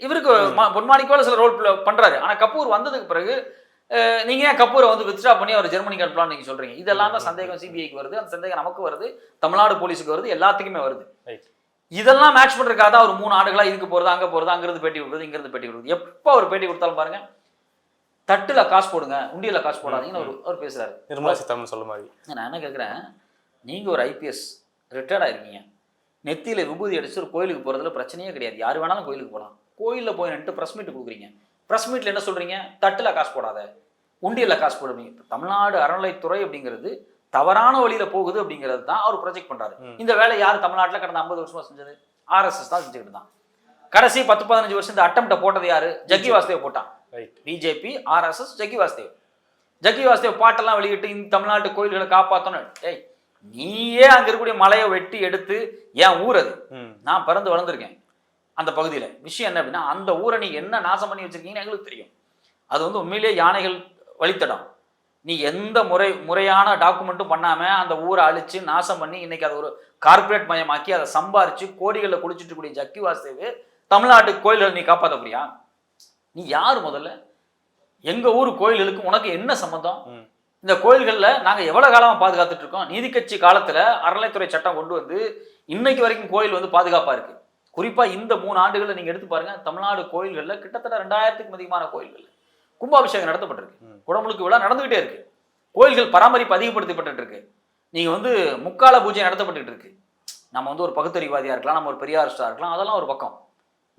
இவருக்கு பொன்மாணிக்கோல சில ரோல் பிளே பண்றாரு. ஆனா கப்பூர் வந்ததுக்கு பிறகு நீங்க ஏன் கப்பூரை வந்து வித்ட்ரா பண்ணி அவர் ஜெர்மனிக்கு அனுப்பலாம்னு நீங்க சொல்றீங்க? இதெல்லாம் தான் சந்தேகம் சிபிஐக்கு வருது. அந்த சந்தேகம் நமக்கு வருது. தமிழ்நாடு போலீஸுக்கு வருது. எல்லாத்துக்குமே வருது. இதெல்லாம் மேட்ச் பண்றதுக்காக தான் அவர் மூணு ஆண்டுகளா இதுக்கு போறது அங்க போறது அங்கிருந்து பேட்டி கொடுக்குறது இங்கிருந்து பேட்டி கொடுக்குறது. எப்போ அவர் பேட்டி கொடுத்தாலும் பாருங்க தட்டுல காசு போடுங்க உண்டியல காசு போடாதீங்கன்னு அவர் அவர் பேசுறாரு. நிர்மலா சீதாராமன் சொல்ல மாதிரி. நான் என்ன கேட்குறேன் நீங்கள் ஒரு ஐபிஎஸ் ரிட்டையர்ட் இருக்கீங்க நெத்தியில் விபூதி அடிச்சு ஒரு கோயிலுக்கு போகிறதுல பிரச்சனையே கிடையாது. யார் வேணாலும் கோயிலுக்கு போகலாம் கோயிலில் போய் நின்று ப்ரெஸ் மீட் கொடுக்குறீங்க. ப்ரெஸ் மீட்டில் என்ன சொல்கிறீங்க தட்டில் காசு போடாத. உண்டியலில் காசு போடுவீங்க தமிழ்நாடு அறநிலைத்துறை அப்படிங்கிறது தவறான வழியில் போகுது அப்படிங்கிறது தான் அவர் ப்ரொஜெக்ட் பண்ணுறாரு ம். இந்த வேலை யார் தமிழ்நாட்டில் கடந்த ஐம்பது வருஷமா செஞ்சது? ஆர்எஸ்எஸ் தான் செஞ்சுக்கிட்டு தான் கடைசி பத்து பதினஞ்சு வருஷம் இந்த அட்டம்ப்டை போட்டது யாரு? ஜக்கி வாசுதேவ் போட்டான். BJP RSS Jaggi Vasudev. Jaggi Vasudev பாட்டெல்லாம் வெளியிட்டு இந்த தமிழ்நாட்டு கோயில்களை காப்பாற்றணும் ஏய் நீயே அங்க இருக்கக்கூடிய மலையை வெட்டி எடுத்து என் ஊர் அது. நான் பிறந்து வளர்ந்துருக்கேன். அந்த பகுதியில். விஷயம் என்ன அப்படின்னா அந்த ஊரை நீ என்ன நாசம் பண்ணி வச்சிருக்கீங்கன்னு எங்களுக்கு தெரியும். அது வந்து உண்மையிலேயே யானைகள் வழித்தடம். நீ எந்த முறை முறையான டாக்குமெண்ட்டும் பண்ணாம அந்த ஊரை அழிச்சு நாசம் பண்ணி இன்னைக்கு அதை ஒரு கார்ப்பரேட் மயமாக்கி அதை சம்பாரிச்சு கோடிகளில் குளிச்சுட்டு கூடிய ஜக்கி வாசுதேவ் தமிழ்நாட்டு கோயில்களை நீ காப்பாற்ற முடியா நீ யார் முதல்ல? எங்க ஊர் கோயில்களுக்கு உனக்கு என்ன சம்மந்தம். இந்த கோயில்களில் நாங்க எவ்வளவு காலமா பாதுகாத்துட்டு இருக்கோம்? நீதி கட்சி காலத்துல அறநிலைத்துறை சட்டம் கொண்டு வந்து இன்னைக்கு வரைக்கும் கோயில் வந்து பாதுகாப்பா இருக்கு. குறிப்பா இந்த மூணு ஆண்டுகளை நீங்க எடுத்து பாருங்க தமிழ்நாடு கோயில்கள்ல கிட்டத்தட்ட ரெண்டாயிரத்துக்கும் அதிகமான கோயில்கள் கும்பாபிஷேகம் நடத்தப்பட்டிருக்கு. குடமுழுக்கு விழா நடந்துகிட்டே இருக்கு. கோயில்கள் பராமரிப்பு அதிகப்படுத்தப்பட்டு இருக்கு. நீங்க வந்து முக்கால பூஜை நடத்தப்பட்டுட்டு இருக்கு. நம்ம வந்து ஒரு பகுத்தறிவாதியா இருக்கலாம் நம்ம ஒரு பெரியாரிஸ்டா இருக்கலாம் அதெல்லாம் ஒரு பக்கம்.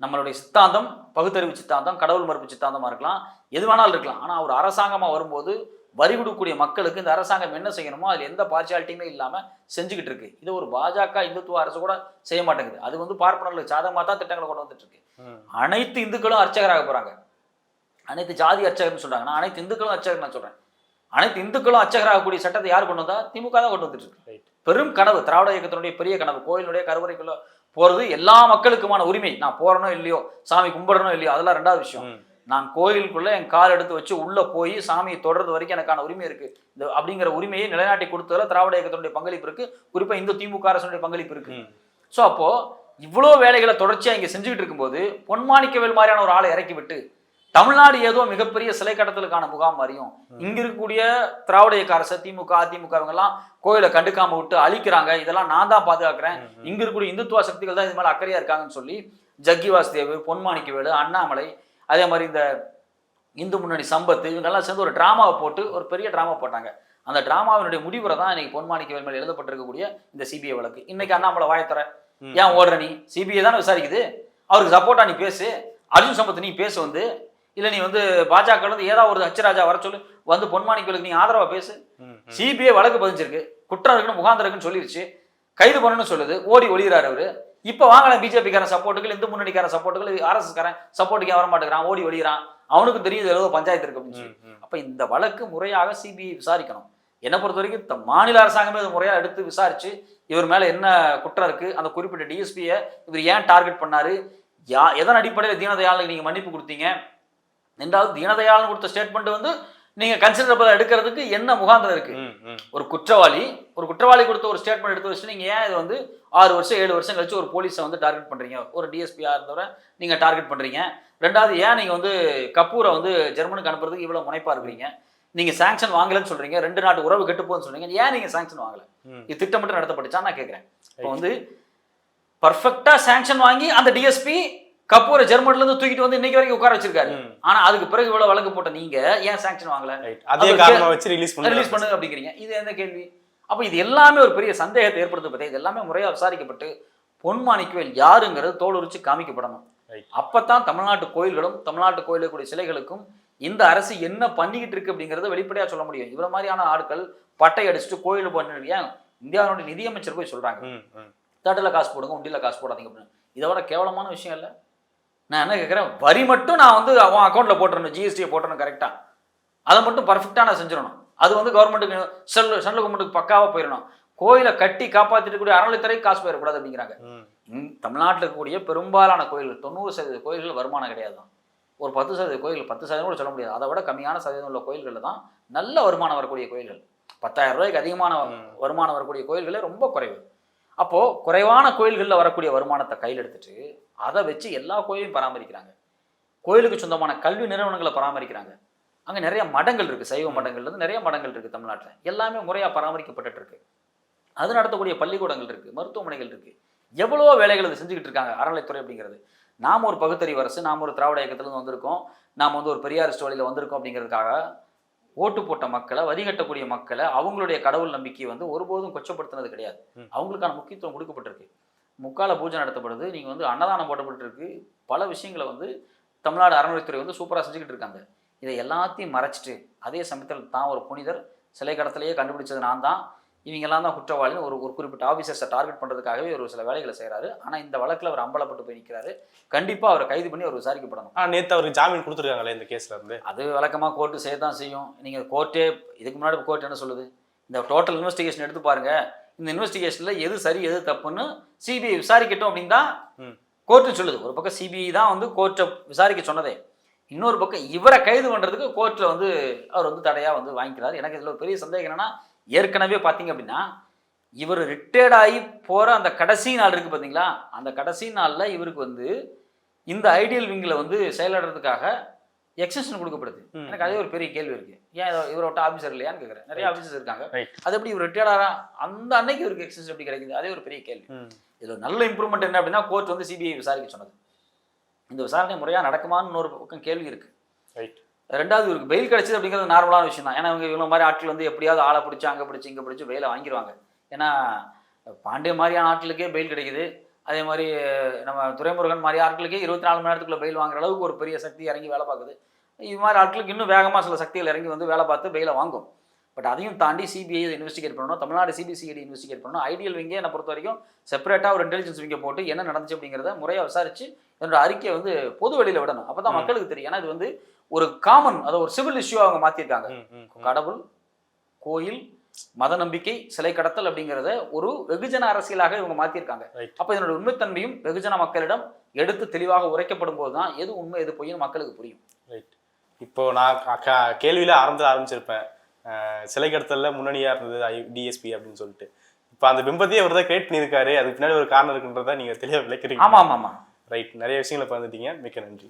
நம்மளுடைய சித்தாந்தம் பகுத்தறிவு சித்தாந்தம் கடவுள் மறுப்பு சித்தாந்தமா இருக்கலாம் எது வேணாலும் இருக்கலாம். ஆனா ஒரு அரசாங்கமா வரும்போது வரி கொடுக்கக்கூடிய மக்களுக்கு இந்த அரசாங்கம் என்ன செய்யணுமோ அதுல எந்த பார்சியாலிட்டியுமே இல்லாம செஞ்சுக்கிட்டு இருக்கு. இது ஒரு பாஜக இந்துத்துவ அரசு கூட செய்ய மாட்டேங்குது. அது வந்து பார்ப்பனர்களுக்கு சாதகமாக தான் திட்டங்களை கொண்டு வந்துட்டு இருக்கு. அனைத்து இந்துக்களும் அர்ச்சகராக போறாங்க. அனைத்து ஜாதி அர்ச்சகர்னு சொல்றாங்க. நான் அனைத்து இந்துக்களும் அர்ச்சகர் நான் சொல்றேன். அனைத்து இந்துக்களும் அர்ச்சகராகக்கூடிய சட்டத்தை யார் கொண்டு வந்தா? திமுக தான் கொண்டு வந்துட்டு இருக்கு. பெரும் கனவு திராவிட இயக்கத்தினுடைய பெரிய கனவு கோயிலுடைய கருவறைக்குள்ள போறது எல்லா மக்களுக்குமான உரிமை. நான் போறனோ இல்லையோ சாமி கும்பிடறனோ இல்லையோ அதெல்லாம் ரெண்டாவது விஷயம். நான் கோயிலுக்குள்ள என் கால் எடுத்து வச்சு உள்ள போய் சாமியை தொடர்றது வரைக்கும் எனக்கான உரிமை இருக்கு. இந்த அப்படிங்கிற உரிமையை நிலைநாட்டி கொடுத்ததுல திராவிட இயக்கத்தினுடைய பங்களிப்பு இருக்கு. குறிப்பா இந்து திமுக அரசுடைய பங்களிப்பு இருக்கு. ம். ஸோ அப்போ இவ்வளோ வேலைகளை தொடர்ச்சியா இங்க செஞ்சுக்கிட்டு இருக்கும்போது பொன்மாணிக்கவேல் மாதிரியான ஒரு ஆளை இறக்கி விட்டு தமிழ்நாடு ஏதோ மிகப்பெரிய சிலை கடத்தலுக்கான முகாம் மாதிரியும் இங்க இருக்கக்கூடிய திராவிட இயக்க அரசு திமுக அதிமுக இவங்கெல்லாம் கோயிலை கண்டுக்காம விட்டு அழிக்கிறாங்க. இதெல்லாம் நான் தான் பாதுகாக்கிறேன். இங்க இருக்கக்கூடிய இந்துத்துவ சக்திகள் தான் இது மேல அக்கறையா இருக்காங்கன்னு சொல்லி ஜக்கி வாசுதேவ் பொன்மாணிக்கவேலு அண்ணாமலை அதே மாதிரி இந்த இந்து முன்னணி சம்பத்து இவங்கெல்லாம் சேர்ந்து ஒரு டிராமாவை போட்டு ஒரு பெரிய டிராமா போட்டாங்க. அந்த டிராமாவினுடைய முடிவுரை தான் இன்னைக்கு பொன்மாணிக்கவேல் மேல எழுதப்பட்டிருக்கக்கூடிய இந்த சிபிஐ வழக்கு. இன்னைக்கு அண்ணாமலை வாயத்தர. ஏன் ஓடுற நீ? சிபிஐ தானே விசாரிக்குது. அவருக்கு சப்போர்ட்டா நீ பேசு. அர்ஜுன் சம்பத் நீ பேசு வந்து. இல்ல நீ வந்து பாஜக வந்து ஏதாவது ஒரு அச்சராஜா வர சொல்லு. வந்து பொன்மாணிக்கவேலுக்கு நீ ஆதரவா பேசு. சிபிஐ வழக்கு பதிஞ்சிருக்கு. குற்றம் இருக்குன்னு முகாந்திரம் இருக்குன்னு சொல்லிருச்சு. கைது பண்ணணும்னு சொல்லுது. ஓடி ஒளிகிறாரு அவரு. இப்ப வாங்கல பிஜேபிக்காரன் சப்போர்ட்டுகள் இந்து முன்னணிக்காரன் சப்போர்ட்டுகள் ஆர்எஸ் காரன் சப்போர்ட்டுக்கு வர மாட்டேங்கிறான் ஓடி ஒளிகிறான் அவனுக்கு தெரியுது ஏதோ பஞ்சாயத்து இருக்கு அப்படின்னு. அப்ப இந்த வழக்கு முறையாக சிபிஐ விசாரிக்கணும். என்னை பொறுத்த வரைக்கும் மாநில அரசாங்கமே இது முறையா எடுத்து விசாரிச்சு இவர் மேல என்ன குற்றம் இருக்கு அந்த குறிப்பிட்ட டிஎஸ்பியை இவர் ஏன் டார்கெட் பண்ணாரு யா எதன் அடிப்படையில் தீனதயாளுக்கு நீங்க மன்னிப்பு கொடுத்தீங்க ரெண்டாவது தீனதயாளன் கொடுத்த ஸ்டேட்மெண்ட் வந்து நீங்க கன்சிடரபிளா எடுக்கிறதுக்கு என்ன முகாந்திரம் இருக்கு. ஒரு குற்றவாளி ஒரு குற்றவாளி கொடுத்த ஒரு ஸ்டேட்மெண்ட் எடுத்து வச்சு நீங்க ஏன் இது வந்து ஆறு வருஷம் ஏழு வருஷம் கழிச்சு ஒரு போலீஸை வந்து டார்கெட் பண்றீங்க? ஒரு டிஎஸ்பியா இருந்தவரை நீங்க டார்கெட் பண்றீங்க. ரெண்டாவது ஏன் நீங்க வந்து கப்பூரை வந்து ஜெர்மனுக்கு அனுப்புறதுக்கு இவ்வளவு முனைப்பா இருக்கிறீங்க? நீங்க சாங்ஷன் வாங்கலன்னு சொல்றீங்க. ரெண்டு நாட்டு உறவு கெட்டு போகுதுன்னு சொல்றீங்க. ஏன் நீங்க சாங்ஷன் வாங்கல. இது திட்டமிட்டு நடத்தப்பட்டுச்சா நான் கேட்கிறேன் இப்போ வந்து பர்ஃபெக்டா சாங்ஷன் வாங்கி அந்த டிஎஸ்பி கப்பூரை ஜெர்மன்ல இருந்து தூக்கிட்டு வந்து இன்னைக்கு வரைக்கும் உட்கார வச்சிருக்காரு. ஆனா அதுக்கு பிறகு இவ்வளவு வழக்கு போட்ட நீங்க ஏன் சாங்ஷன் வாங்கல? அதே காரணமா வச்சு ரிலீஸ் பண்ணி ரிலீஸ் பண்ணுங்க அப்படிங்கிறீங்க. இது எந்த கேள்வி? அப்போ இது எல்லாமே ஒரு பெரிய சந்தேகத்தை ஏற்படுத்த பத்தி இது எல்லாமே முறையா விசாரிக்கப்பட்டு பொன்மாணிக்கவேல் யாருங்கிறது தோலுரிச்சு காமிக்கப்படணும். அப்பதான் தமிழ்நாட்டு கோயில்களும் தமிழ்நாட்டு கோயிலுக்குரிய சிலைகளுக்கும் இந்த அரசு என்ன பண்ணிக்கிட்டு இருக்கு அப்படிங்கறத வெளிப்படையா சொல்ல முடியும். இவர மாதிரியான ஆட்கள் பட்டை அடிச்சுட்டு கோயில் பண்ணி ஏன் இந்தியாவுடைய நிதியமைச்சர் போய் சொல்றாங்க. தட்டில் காசு போடுங்க உண்டியில் காசு போடாதீங்க அப்படின்னு. இதை விட கேவலமான விஷயம் இல்லை. நான் என்ன கேட்குறேன் வரி மட்டும் நான் வந்து அவன் அக்கௌண்ட்டில் போட்டுறணும் ஜிஎஸ்டியை போட்டுறணும் கரெக்டாக அதை மட்டும் பர்ஃபெக்டாக நான் செஞ்சிடணும். அது வந்து கவர்மெண்ட்டுக்கு சென்ட்ரல் சென்ட்ரல் கவர்மெண்ட்டுக்கு பக்காவாக போயிடணும். கோயிலை கட்டி காப்பாற்றிட்டு கூடிய அறநிலைத்துறைக்கு காசு போயிடக்கூடாது அப்படிங்கிறாங்க. தமிழ்நாட்டில் இருக்கக்கூடிய பெரும்பாலான கோயில்கள் தொண்ணூறு சதவீத கோயில்கள் வருமானம் கிடையாது. தான் ஒரு பத்து சதவீத கோயில்கள் பத்து சதவீதம் கூட சொல்ல முடியாது. அதை விட கம்மியான சதவீதம் உள்ள கோயில்களில் தான் நல்ல வருமானம் வரக்கூடிய கோயில்கள். பத்தாயிரம் ரூபாய்க்கு அதிகமான வருமானம் வரக்கூடிய கோயில்களே ரொம்ப குறைவு. அப்போது குறைவான கோயில்களில் வரக்கூடிய வருமானத்தை கையில் எடுத்துட்டு அதை வச்சு எல்லா கோயிலையும் பராமரிக்கிறாங்க. கோயிலுக்கு சொந்தமான கல்வி நிறுவனங்களை பராமரிக்கிறாங்க. அங்கே நிறைய மடங்கள் இருக்குது சைவ மடங்கள்லேருந்து நிறைய மடங்கள் இருக்குது தமிழ்நாட்டில். எல்லாமே முறையாக பராமரிக்கப்பட்டுட்டு இருக்கு. அது நடத்தக்கூடிய பள்ளிக்கூடங்கள் இருக்குது மருத்துவமனைகள் இருக்குது எவ்வளவோ வேலைகள் அது செஞ்சுக்கிட்டு இருக்காங்க அறநிலைத்துறை அப்படிங்கிறது. நாம் ஒரு பகுத்தறிவு அரசு நாம் ஒரு திராவிட இயக்கத்துலேருந்து வந்திருக்கோம். நாம் வந்து ஒரு பெரியார் வழியில் வந்திருக்கோம் அப்படிங்கிறதுக்காக ஓட்டு போட்ட மக்களை வரிகட்டக்கூடிய மக்களை அவங்களுடைய கடவுள் நம்பிக்கையை வந்து ஒருபோதும் கொச்சப்படுத்தினது கிடையாது. அவங்களுக்கான முக்கியத்துவம் கொடுக்கப்பட்டிருக்கு. முக்கால பூஜை நடத்தப்படுது. நீங்கள் வந்து அன்னதானம் போடப்பட்டிருக்கு. பல விஷயங்களை வந்து தமிழ்நாடு அறநிலைத்துறை வந்து சூப்பராக செஞ்சுக்கிட்டு இருக்காங்க. இதை எல்லாத்தையும் மறைச்சிட்டு அதே சமயத்தில் தான் ஒரு புனிதர் சிலை கடத்தலையே கண்டுபிடிச்சது நான் தான். இவங்கெல்லாம் தான் குற்றவாளின்னு ஒரு ஒரு குறிப்பிட்ட ஆஃபீஸர்ஸை டார்கெட் பண்ணுறதுக்காகவே ஒரு சில வேலைகளை செய்கிறாரு ஆனால் இந்த வழக்கில் அவர் அம்பலப்பட்டு போய் நிற்கிறாரு கண்டிப்பாக அவரை கைது பண்ணி அவர் விசாரிக்கப்படணும். ஆ நேத்து அவருக்கு ஜாமீன் கொடுத்துருக்காங்களே இந்த கேஸ்ல இருந்து? அது வழக்கமாக கோர்ட்டு செய்ய தான் செய்யும். நீங்கள் கோர்ட்டே இதுக்கு முன்னாடி கோர்ட் என்ன சொல்லுது? இந்த டோட்டல் இன்வெஸ்டிகேஷன் எடுத்து பாருங்க. இந்த இன்வெஸ்டிகேஷனில் எது சரி எது தப்புன்னு சிபிஐ விசாரிக்கட்டும் அப்படின்னு தான். கோர்ட்டு சொல்லுது. ஒரு பக்கம் சிபிஐ தான் வந்து கோர்ட்டை விசாரிக்க சொன்னதே. இன்னொரு பக்கம் இவரை கைது பண்ணுறதுக்கு கோர்ட்டில் வந்து அவர் வந்து தடையாக வந்து வாங்கிக்கிறார். எனக்கு இதில் ஒரு பெரிய சந்தேகம் என்னன்னா ஏற்கனவே பார்த்தீங்க அப்படின்னா இவர் ரிட்டையர்ட் ஆகி போகிற அந்த கடைசி நாள் இருக்குது பார்த்தீங்களா? அந்த கடைசி நாளில் இவருக்கு வந்து இந்த ஐடியல் விங்கில் வந்து செயலாடுறதுக்காக எக்ஸ்டென்ஷன் கொடுக்கப்படுது. எனக்கு அதே ஒரு பெரிய கேள்வி இருக்கு. ஏன் இவரோட ஆஃபீஸர் இல்லையான்னு கேட்குறேன் நிறைய ஆஃபீஸர்ஸ் இருக்காங்க. அது எப்படி இவர் ரிட்டையர்டாரா அந்த அன்னைக்கு இவருக்கு எக்ஸ்டென்ஷன் எப்படி கிடைக்குது? அதே ஒரு பெரிய கேள்வி. இதுல ஒரு நல்ல இம்ப்ரூவ்மெண்ட் என்ன அப்படின்னா கோர்ட் வந்து சிபிஐ விசாரிக்க சொன்னது. இந்த விசாரணை முறையாக நடக்குமான்னு இன்னொரு பக்கம் கேள்வி இருக்கு. ரைட் ரெண்டாவது இவருக்கு பெயில் கிடைச்சது அப்படிங்கிறது நார்மலான விஷயம் தான் ஏன்னா இவங்க இவங்க மாதிரி ஆட்கள் வந்து எப்படியாவது ஆளை பிடிச்சி அங்கே பிடிச்சி இங்கே பிடிச்சி பெயிலை வாங்கிடுவாங்க ஏன்னா பாண்டிய மாதிரியான ஆட்களுக்கே பெயில் கிடைக்குது. அதே மாதிரி நம்ம துரைமுருகன் மாதிரி ஆட்களுக்கே இருபத்தி நாலு மணி நேரத்துக்குள்ள பெயில் வாங்குற அளவுக்கு ஒரு பெரிய சக்தி இறங்கி வேலை பார்க்குது. இது மாதிரி ஆட்களுக்கு இன்னும் வேகமாக சில சக்திகள் இறங்கி வந்து வேலை பார்த்து பெயிலை வாங்கும். பட் அதையும் தாண்டி சிபிஐ இன்வெஸ்டிகேட் பண்ணணும். தமிழ்நாடு சிபிசிஐடி இன்வெஸ்டிகேட் பண்ணணும். ஐடியல் விங்கே என்னை பொறுத்த வரைக்கும் செப்பரேட்டாக ஒரு இன்டெலிஜென்ஸ் விங்கை போட்டு என்ன நடந்துச்சு அப்படிங்கிறத முறையாக விசாரிச்சு என்னோட அறிக்கையை வந்து பொது வெளியில் விடணும். அப்போ தான். மக்களுக்கு தெரியும். ஏன்னா இது வந்து ஒரு காமன் அதை ஒரு சிவில் இஷ்யூ அவங்க மாற்றிருக்காங்க ம் ம் ம். கடவுள் கோயில் மத நம்பிக்கை சிலை கடத்தல் அப்படிங்கிறத ஒரு வெகுஜன அரசியலாக இவங்க Right. அப்போ இதனோட உண்மைத்தன்மையும் வெகுஜன மக்களிடம் எடுத்து தெளிவாக உரைக்கப்படும் போது தான் எது உண்மை எது பொய்ன்னு மக்களுக்கு புரியும். ரைட் இப்போ நான் கேள்வியில ஆரம்பத்தில் ஆரம்பிச்சிருப்பேன். சிலை கடத்தல்ல முன்னணியா இருந்தது டிஎஸ்பி அப்படின்னு சொல்லிட்டு. இப்போ அந்த பிம்பத்தையே அவர் தான் கிரியேட் பண்ணியிருக்காரு. அதுக்கு பின்னாடி ஒரு காரணம் இருக்குன்றதை நீங்க தெளிவாக விளக்குறீங்க ஆமாம் ஆமாம் ரைட் நிறைய விஷயங்களை பகிர்ந்துட்டீங்க. மிக்க நன்றி.